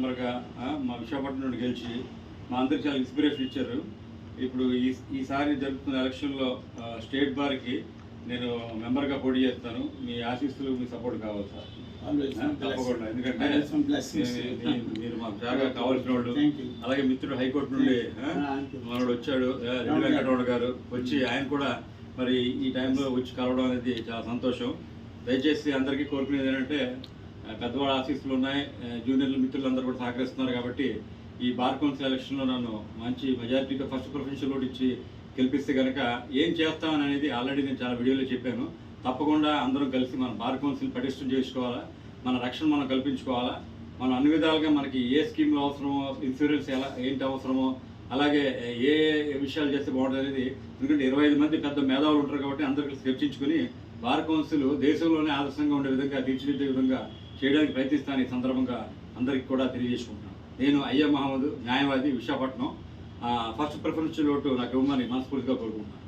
మెంబర్గా మా విశాఖపట్నం నుండి గెలిచి మా అందరికి చాలా ఇన్స్పిరేషన్ ఇచ్చారు. ఇప్పుడు ఈ ఈసారి జరుగుతున్న ఎలక్షన్లో స్టేట్ బార్కి నేను మెంబర్గా పోటీ చేస్తాను. మీ ఆశీస్సులు మీ సపోర్ట్ కావాలి సార్. తప్పకుండా. ఎందుకంటే మీరు మాకు బాగా కావాల్సిన వాళ్ళు. అలాగే మిత్రుడు హైకోర్టు నుండి you. మనోడు వచ్చాడు. రెడ్డి వెంకటరమణ గారు వచ్చి ఆయన కూడా మరి ఈ టైంలో వచ్చి కలవడం అనేది చాలా సంతోషం. దయచేసి అందరికీ కోరుకునేది ఏంటంటే పెద్దవాళ్ళ ఆశీస్సులు ఉన్నాయి. ఆ, జూనియర్ల మిత్రులందరూ కూడా సహకరిస్తున్నారు కాబట్టి ఈ బార్ కౌన్సిల్ ఎలక్షన్లో నన్ను మంచి మెజారిటీతో ఫస్ట్ ప్రొఫెన్షియల్ ఓటు ఇచ్చి గెలిపిస్తే కనుక ఏం చేస్తామని అనేది ఆల్రెడీ నేను చాలా వీడియోలో చెప్పాను. తప్పకుండా అందరం కలిసి మన బార్ కౌన్సిల్ పటిష్టం చేసుకోవాలా మన రక్షణ మనం కల్పించుకోవాలా మనం అన్ని విధాలుగా మనకి ఏ స్కీమ్లు అవసరమో ఇన్సూరెన్స్ ఎలా ఏంటి అవసరమో అలాగే ఏ ఏ విషయాలు చేస్తే బాగుంటుంది అనేది ఎందుకంటే ఇరవై ఐదు మంది పెద్ద మేధావులు ఉంటారు కాబట్టి అందరికీ చర్చించుకుని బార్ కౌన్సిల్ దేశంలోనే ఆదర్శంగా ఉండే విధంగా తీర్చిదిద్దే విధంగా చేయడానికి ప్రయత్నిస్తాను ఈ సందర్భంగా అందరికీ కూడా తెలియజేసుకుంటున్నాను. నేను అయ్య మహమ్మద్ న్యాయవాది విశాఖపట్నం ఫస్ట్ ప్రిఫరెన్స్ ఓటు నాకు ఇవ్వమని మనస్ఫూర్తిగా కోరుకుంటున్నాను.